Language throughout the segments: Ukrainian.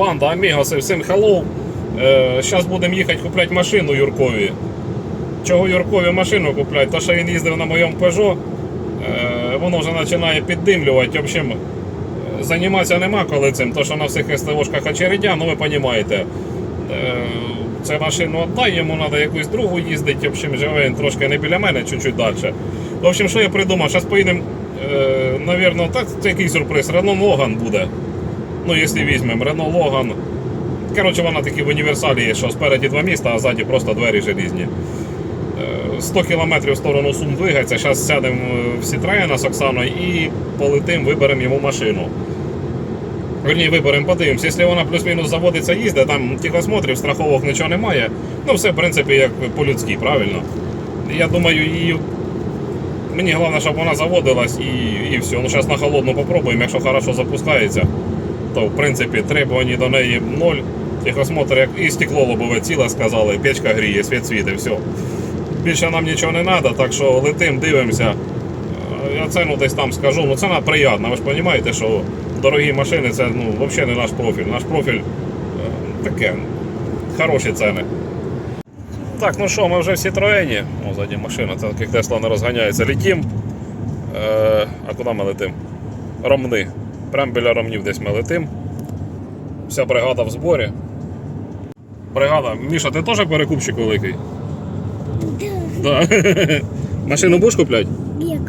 банда Амігоси, всім hello. Зараз будемо їхати купляти машину Юркові. Чого Юркові машину купляти? То, що він їздив на моєму Peugeot, е, воно вже починає піддимлювати. В общем, е, займатися нема коли цим, то що на всіх СТОшках очередя, ну ви розумієте. Е, Це машину віддай, йому треба якусь другу їздити. В общем, живе він трошки не біля мене, чуть-чуть далі. В общем, що я придумав? Зараз поїдемо, е, навірно, так, це який сюрприз. Renault Logan буде. Ну, якщо візьмемо, Renault Logan. Коротше, вона такі в універсалі є, що спереді два міста, а ззаді просто двері желізні. Е, 100 км в сторону Сум двигається. Зараз сядемо в Citroёn з Оксаною і полетим, виберемо йому машину. Верні, виберемо, подивимось. Якщо вона плюс-мінус заводиться, їздить, там тихосмотрів, страховок нічого немає. Ну, все, в принципі, як по-людськи, правильно. Я думаю, її. Мені головне, щоб вона заводилась і, і все. Ну, зараз на холодну попробуємо, якщо хорошо запускається, то в принципі требувань до неї ноль. Тихосмотр, як і стекло лобове ціле сказали, печка гріє, світ світить, все. Більше нам нічого не треба, так що летим, дивимося. Е, Я ціну десь там скажу. Ну ціна приємна, ви ж розумієте, що дорогі машини це ну, взагалі не наш профіль. Наш профіль е, таке, хороші ціни. Так, ну що, ми вже в Citroені. О, ззаді машина, це як Тесла не розганяється. Летім. Е, а куди ми летим? Ромни. Прямо біля ромнів десь ми летим. Вся бригада в зборі. Бригада, Міша, ти теж перекупщик великий? Да. Машину будеш купляти? Як?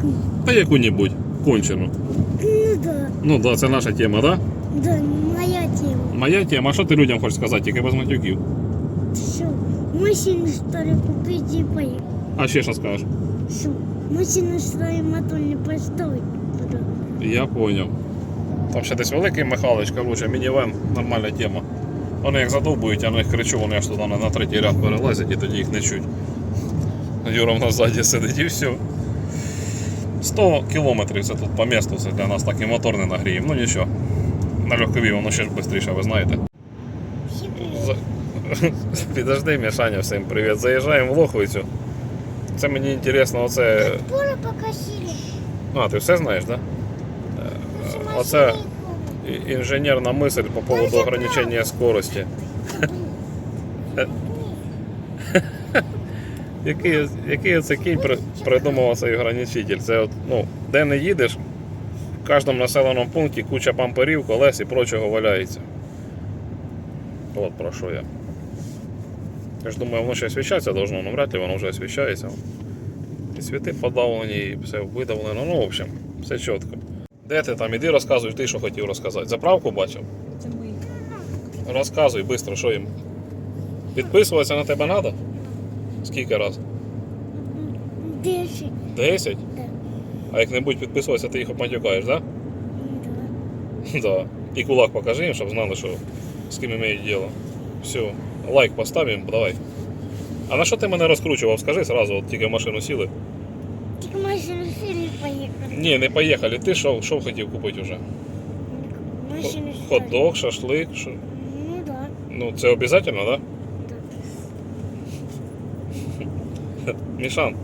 Та яку-небудь. Кончену. Ну да, Ну да, це наша тема, да? да, моя тема. Моя тема. А що ти людям хочеш сказати, тільки без матюків? Що? Машину что ли купить и поехать? А ще що скажеш? Что? Машину ли мотор не поставить? Я понял. Там ще десь великий Михайлович, короче, мінівен, нормальна тема. Вони як задовбують, я на них кричу, вони аж туди на, третій ряд перелазять і тоді їх не чуть. Юра в нас ззаді сидить і все. 100 кілометрів це тут по місту, це для нас так і мотор не нагріємо. Ну нічого. На легковій воно ще ж швидше, ви знаєте. За- Підожди, Мішаня, всім привіт. Заїжджаємо в Лохвицю. Це мені інтересно, оце. А, ти все знаєш, так? Да? Оце и поле. і- інженерна мисль по поводу ограничення скорості. Який, це кінь при- придумав цей ограничитель? Це от, ну, де не їдеш, в кожному населеному пункті куча памперів, колес і прочого валяється. От про що я. Я ж думаю, воно ще освіщатися должно, ну вряд ли воно вже освіщається. І світи подавлені, і все видавлено. Ну, в общем, все чітко. Де ти там? Іди розказуй, ти що хотів розказати. Заправку бачив? Це. Розказуй швидко, що їм. Підписуватися на тебе треба? Скільки раз? Десять. Десять? Да. А як не будуть підписуватися, ти їх обматюкаєш, так? Да. Да? І кулак покажи їм, щоб знали, що з ким мають діло. Все, лайк поставимо, давай. А на що ти мене розкручував? Скажи сразу, от тільки в машину сіли. Тільки машину сили поїхали. Ні, не поїхали. Ти що, що хотів купити вже? Машину Хот-дог, шашлик. Що? Ну да. Ну, це обов'язково, так? Да? Мішан.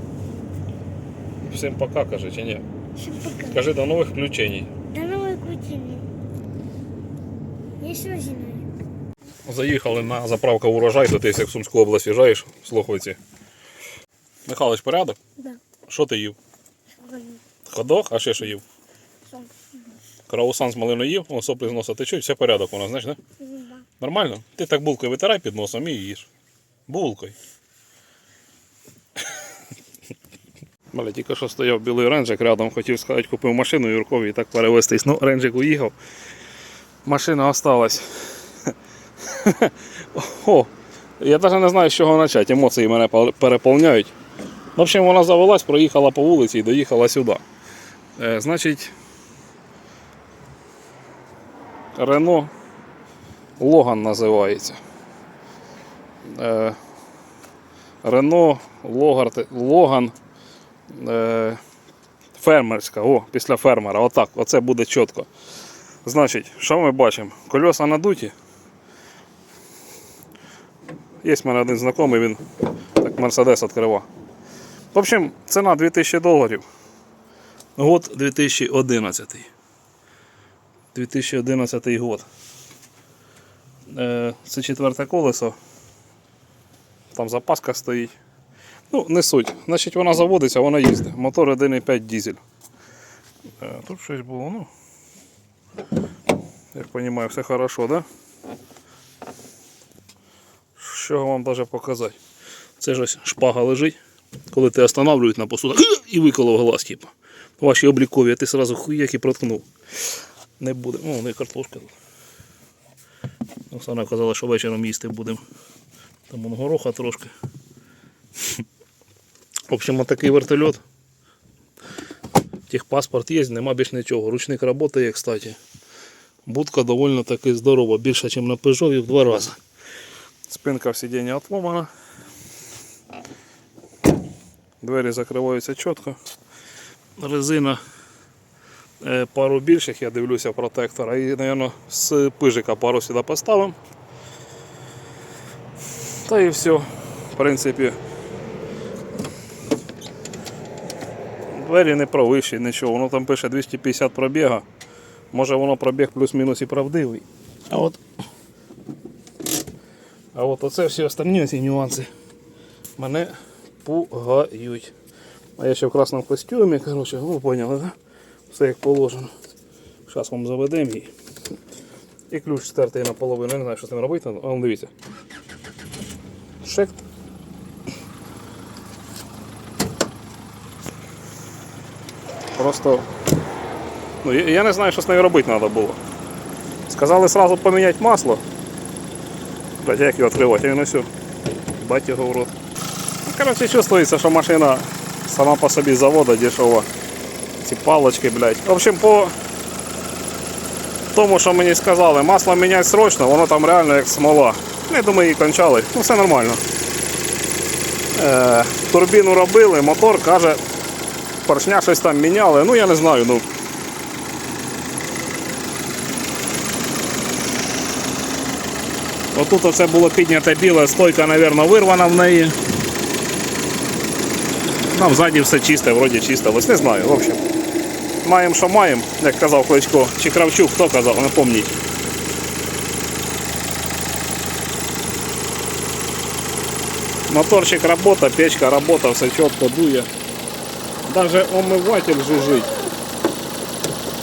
Всім пока, каже, чи ні? Всем пока. Кажи до нових включень. До новой кутини. Я що знаю? Заїхали на заправку урожай, то ти як в Сумську область в'їжджаєш в Слуховиці. Михайлович, порядок? Да. Що ти їв? Ходок, а ще що їв? Сон. Караусан з малиною їв, о, соплі з носа течуть, все порядок у нас, знаєш? Ну да. Нормально? Ти так булкою витирай під носом і їж. Булкою. Маля, тільки що стояв білий ренджик рядом, хотів сказати, купив машину Юркові і так перевестись. Ну, ренджик уїхав. Машина осталась. О, я навіть не знаю, з чого почати. Емоції мене переповняють. В общем, вона завелась, проїхала по вулиці і доїхала сюди. Е, значить, Рено Логан називається. Е, Рено Логан е, фермерська. О, після фермера. Отак. Оце буде чітко. Значить, що ми бачимо? Кольоса надуті. Є в мене один знайомий, він так Мерседес відкривав. В общем, ціна 2000 доларів. Год 2011. 2011 год. Е, Це четверте колесо. Там запаска стоїть. Ну, не суть. Значить, вона заводиться, вона їздить. Мотор 1,5 дизель. Е, Тут щось було, ну. Як розумію, все хорошо, да? Що вам даже показати? Це ж ось шпага лежить. Коли ти останавливають на посту, так, і виколов глаз, типу. Ваші облікові, а ти сразу хуяк і проткнув. Не буде. О, не картошка. Оксана казала, що вечором їсти будемо. Там вон гороха трошки. В общем, такий вертольот. Техпаспорт є, нема більш нічого. Ручник працює, кстати. Будка доволі таки здорова, більше, ніж на Peugeot в два рази. Спинка в сидіння отломана. Двері закриваються чітко. Резина е, пару більших, я дивлюся протектора. І, мабуть, з пижика пару сюди поставимо. Та і все. В принципі. Двері не провищі, нічого. Воно там пише 250 пробіга. Може воно пробіг плюс-мінус і правдивий. А от а от оце всі остальні ці нюанси мене пугають. А я ще в красному костюмі, коротше, ви поняли, да? Все як положено. Зараз вам заведемо її. І ключ стертий наполовину. Я не знаю, що з ним робити. А вон дивіться. Шект. Просто. Ну, я, я не знаю, що з нею робити треба було. Сказали сразу поміняти масло. Блять, як його відкривати, а він все. Бать його в рот. Коротше, чувствується, що машина сама по собі з завода дешева. Ці палочки, блядь. В общем, по тому, що мені сказали, масло міняти срочно, воно там реально як смола. Ну, Я думаю, її кончали. Ну, все нормально. Е, турбіну робили, мотор каже, поршня щось там міняли. Ну я не знаю, ну. Отут оце було піднята біла стойка, мабуть, вирвана в неї. Там ззаді все чисте, вроді чистилось, не знаю, в общем. Маємо, що маємо, як казав Кличко, чи Кравчук, хто казав, пам'ятаю. Моторчик работа, печка работа, все чітко дує. Даже омиватель жужжить.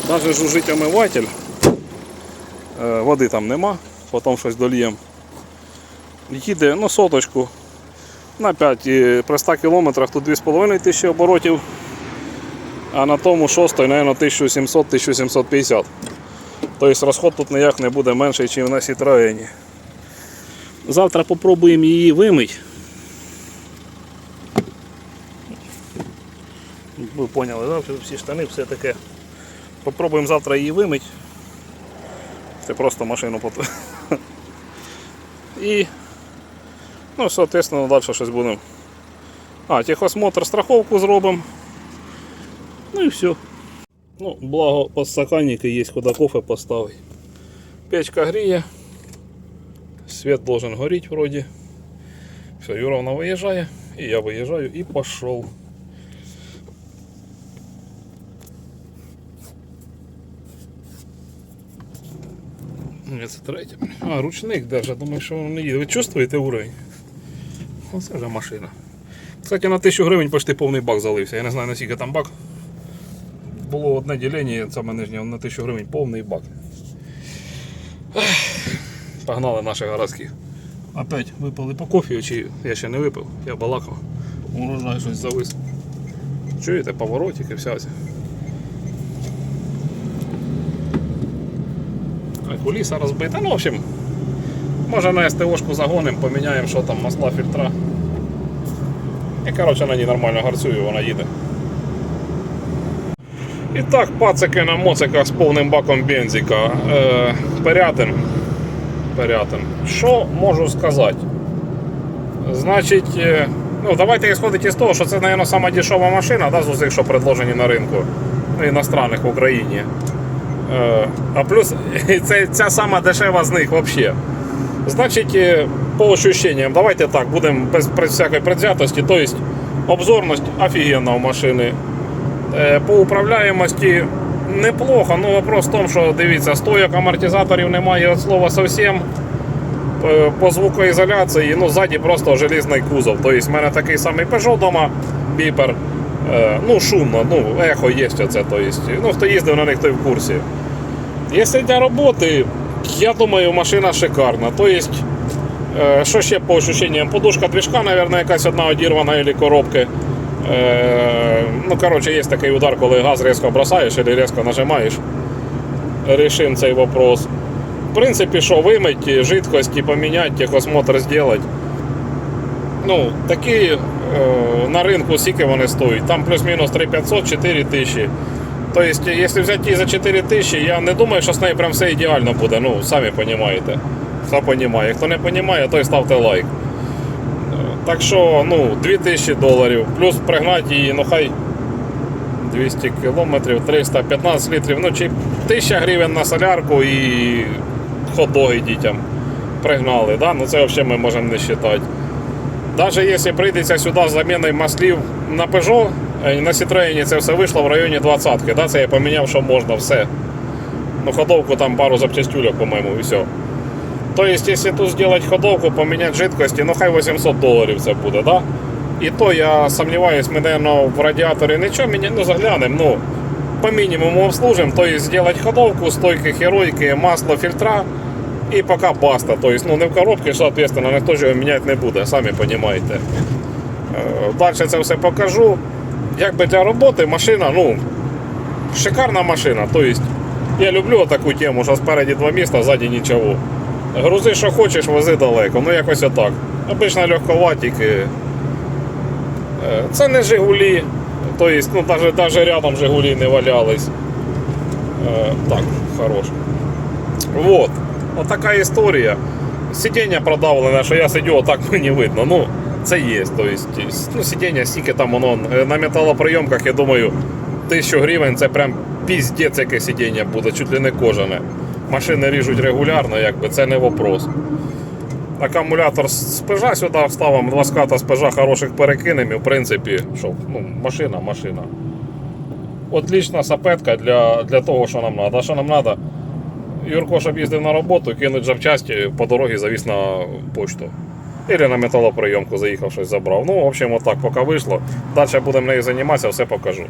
Даже жужжить омиватель. Е, Води там нема, потім щось дольємо. Їде ну, соточку на 5 при 100 кілометрах тут 2,5 тисячі оборотів, а на тому 6, мабуть, 1700-1750. Тобто розход тут ніяк не буде менший, ніж на Citroën. Завтра попробуємо її вимити. Ви поняли, да? всі штани, все таке. Попробуємо завтра її вимити. Це просто машину пот... І, ну, соответственно, далі щось будемо. А, техосмотр, страховку зробимо. Ну і все. Ну, благо подстаканники є, куди кофе поставити. Печка гріє. Свет должен гореть вроде. Все, Юровна виїжджає, і я виїжджаю і пішов. Це третє. А, ручник держа, думаю, що воно не їде. Ви чувствуєте уровень? Оце вже машина. Кстати, на 1000 гривень почти повний бак залився. Я не знаю наскільки там бак. Було одне ділення, саме нижнє на 1000 гривень повний бак. Погнали наших городських. Опять випили по кофі, чи я ще не випив, я балакав. Урожай щось завис. Чуєте, поворотик і вся. куліса розбита. Ну, в общем, може на СТОшку загонимо, поміняємо, що там, масла, фільтра. І коротше на ній нормально гарцює, вона їде. І так, пацики на моциках з повним баком бензика. Е, Перятин. Перятин. Що можу сказати? Значить, е, ну давайте ісходити з того, що це, мабуть, сама дешева машина да, з усіх, що предложені на ринку. Ну, іностранних в Україні. Е, А плюс це ця сама дешева з них взагалі. Значить, е, по ощущениям, давайте так, будемо без, без всякої предвзятості. Тобто, обзорність офігенна у машини. Е, По управляємості неплохо, ну вопрос в тому, що дивіться, стояк амортизаторів немає від слова зовсім. По- По звукоізоляції, ну, ззаді просто желізний кузов. Тобто в мене такий самий Peugeot вдома, біпер. Е, ну, шумно, ну, ехо є це. Тобто, ну, хто їздив на них, той в курсі. Якщо для роботи, я думаю, машина шикарна. Тобто, що ще по ощущениям? Подушка движка, мабуть, якась одна одірвана або коробки. Е, ну, коротше, є такий удар, коли газ різко бросаєш або різко нажимаєш. Рішим цей вопрос. В принципі, що вимити, жидкості поміняти, техосмотр зробити. Ну, такі е, на ринку скільки вони стоять. Там плюс-мінус 3500-4 тисячі. Тобто, якщо взяти її за 4 тисячі, я не думаю, що з нею прям все ідеально буде. Ну, самі розумієте. Хто розуміє. Хто не розуміє, той ставте лайк. Так що, ну, 2000 доларів. Плюс пригнати її, ну хай 200 кілометрів, 315 літрів, ну чи 1000 гривень на солярку і хот-доги дітям пригнали. Да? Ну це взагалі ми можемо не вважати. Навіть якщо прийдеться сюди з заміною маслів на Peugeot, на Citroën це все вийшло в районі 20-ки. Да? Це я поміняв, що можна, все. Ну, ходовку там пару запчастюлек, по-моєму, і все. Тобто, якщо тут зробити ходовку, поміняти жидкості, ну хай 800 доларів це буде, да? І то я сомневаюсь, ми, наверное, в радіаторі нічого міня... ну, заглянемо, ну, по мінімуму обслужимо, то есть зробити ходовку, стойки, херойки, масло, фільтра і поки баста. То есть, ну, не в коробці, соответственно, ніхто ж його міняти не буде, самі розумієте. Далі це все покажу. Якби для роботи машина, ну, шикарна машина. То есть, я люблю таку тему, що спереді два міста, ззаді нічого. Грузи, що хочеш, вези далеко. Ну якось отак. Обично легковатики. Е, Це не Жигулі. Тобто, ну, навіть, навіть рядом Жигулі не валялись. Е, Так, хорош. Вот. От така історія. Сидіння продавлене, що я сидю, отак мені видно. Ну, це є. Тобто, ну, сидіння стільки там воно е, на металоприйомках, я думаю, тисячу гривень це прям піздець, яке сидіння буде, чуть ли не кожане. Машини ріжуть регулярно, якби це не вопрос. Акумулятор з пежа сюди вставимо, два ската з пежа хороших перекинемо, і в принципі, що, ну, машина, машина. Отлічна сапетка для, для того, що нам треба. А що нам треба? Юрко, щоб їздив на роботу, кинуть запчасті, по дорозі завіз на почту. Или на металоприйомку заїхав щось забрав. Ну, в общем, отак поки вийшло. Далі будемо нею займатися, все покажу.